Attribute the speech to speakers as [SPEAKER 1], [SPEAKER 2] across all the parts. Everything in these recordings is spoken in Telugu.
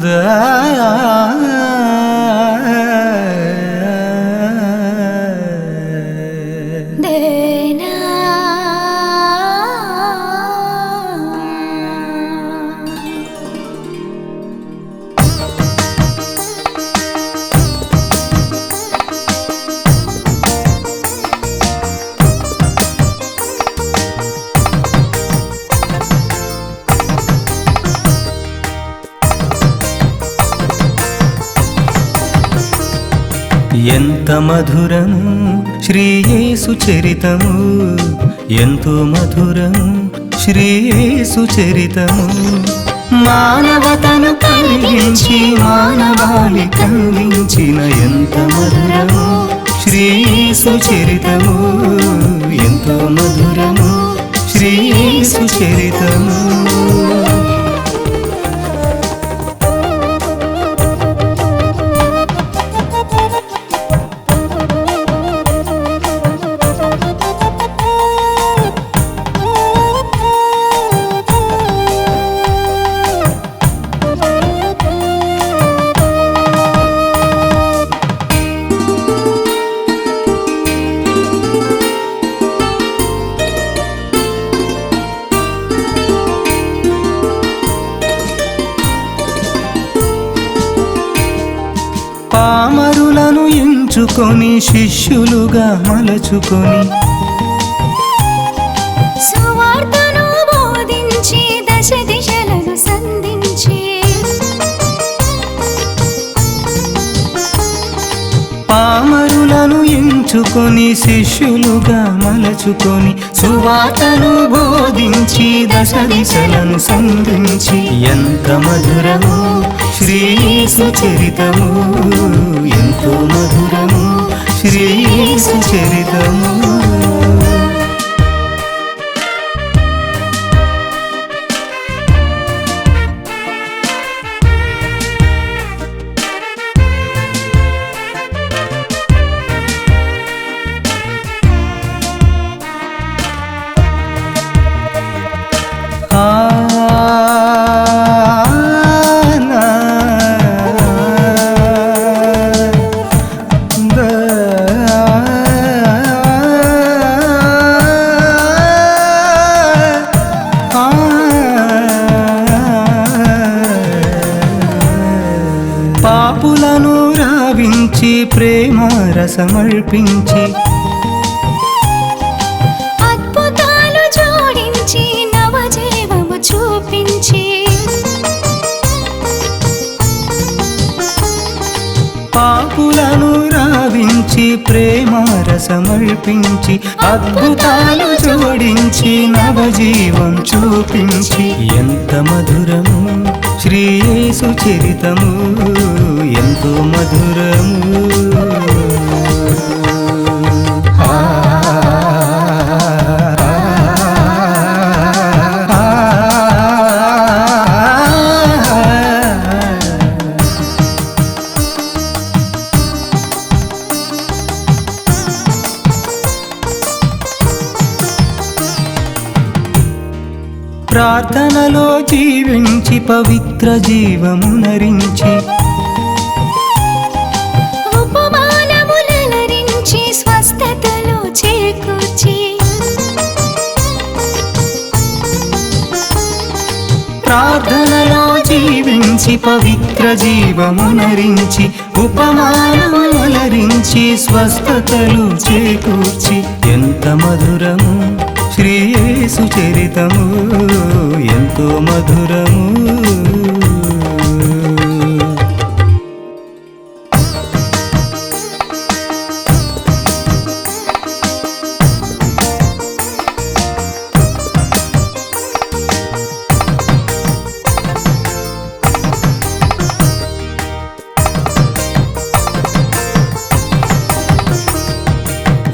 [SPEAKER 1] the
[SPEAKER 2] ఎంత మధురము శ్రీయేసు చరితము. ఎంతో మధురము శ్రీయేసు చరితము. మానవతను కలిగించి మానవాళి కలిగించిన ఎంత మధురము శ్రీయేసు చరితము. ఎంతో మధురము శ్రీయేసు చరితము. ఎంచుకొని శిష్యులుగా మలచుకొని.
[SPEAKER 1] సువార్తను బోధించి దశ దిశలను సంధించి.
[SPEAKER 2] పామరులను ఎంచుకొని శిష్యులుగా మలచుకొని. సువార్తను బోధించి దశ దిశలను సంధించి. ఎంత మధురము శ్రీసు చరితము. ఎంతో మధురము. శ్రీసు పాపులను రావించి ప్రేమ రసమర్పించి.
[SPEAKER 1] అద్భుతాలు జోడించి నవజీవము చూపించి.
[SPEAKER 2] పాపులను రావించి ప్రేమ రసమర్పించి అద్భుతాలు జోడించి నవజీవం చూపించి. ఎంత మధురము శ్రీయేసు చరితము ఎంతో మధురము. ప్రార్థనలో జీవించి పవిత్ర జీవమునరించి
[SPEAKER 1] ఉపమానములరించి స్వస్థతలు చేకూర్చి
[SPEAKER 2] ప్రార్థనలో జీవించి పవిత్ర జీవమునరించి ఉపమానములరించి స్వస్థతలు చేకూర్చి. ఎంత మధురము శ్రీయేసు చరితము ఎంతో మధురము.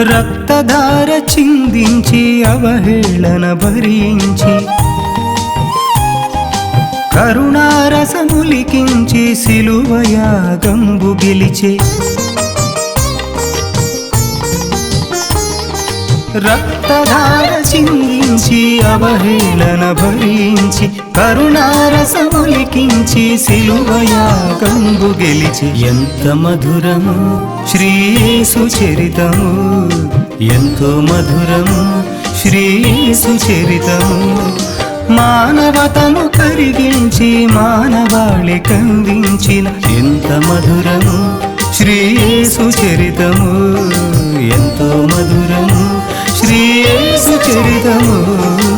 [SPEAKER 2] రక్తధార చిందించి అవహేళన భరించి కరుణారసములికించి సిలువయాగంబు గెలిచే రక్తధార చిందించి అవహేళన భరించి కరుణారసములికించి సిలువయాగంబు గెలిచి ఎంత మధురము శ్రీయేసు చరితము. ఎంతో మధురము శ్రీయేసు చరితము. మానవతను కరిగించి మానవాళి కందించిన ఎంత మధురము శ్రీయేసు చరితము. ఎంతో మధురము శ్రీయేసు చరితము